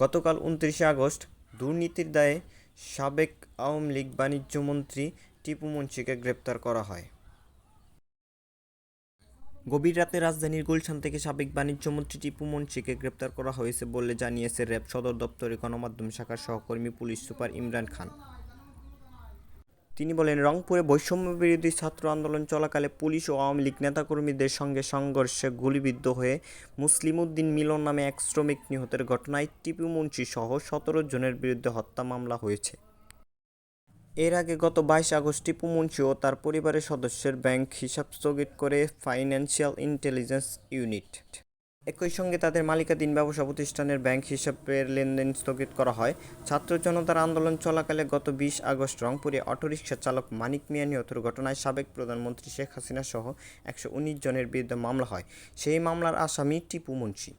গতকাল উনত্রিশে আগস্ট দুর্নীতির দায়ে সাবেক আওয়ামী লীগ বাণিজ্যমন্ত্রী টিপু মুন্সিকে গ্রেপ্তার করা হয়। গভীর রাতে রাজধানীর গুলশান থেকে সাবেক বাণিজ্যমন্ত্রী টিপু মুন্সিকে গ্রেপ্তার করা হয়েছে বলে জানিয়েছে র্যাব সদর দপ্তরের গণমাধ্যম শাখার সহকর্মী পুলিশ সুপার ইমরান খান। তিনি বলেন, রংপুরে বৈষম্য বিরোধী ছাত্র আন্দোলন চলাকালে পুলিশ ও আওয়ামী লীগ নেতাকর্মীদের সঙ্গে সংঘর্ষে গুলিবিদ্ধ হয়ে মুসলিম উদ্দিন মিলন নামে এক শ্রমিক নিহতের ঘটনায় টিপু মুন্সি সহ সতেরো জনের বিরুদ্ধে হত্যা মামলা হয়েছে। এর আগে গত বাইশ আগস্ট টিপু মুন্সি ও তার পরিবারের সদস্যের ব্যাংক হিসাব স্থগিত করে ফাইন্যান্সিয়াল ইন্টেলিজেন্স ইউনিট একই সঙ্গে তাদের মালিকাধীন ব্যবসা প্রতিষ্ঠানের ব্যাংক হিসাবের লেনদেন স্থগিত করা হয়। ছাত্র জনতার আন্দোলন চলাকালে গত বিশ আগস্ট রংপুরে অটোরিকশা চালক মানিক মিয়া নিহতের ঘটনায় সাবেক প্রধানমন্ত্রী শেখ হাসিনা সহ একশো উনিশ জনের বিরুদ্ধে মামলা হয়। সেই মামলার আসামি টিপু মুন্সি।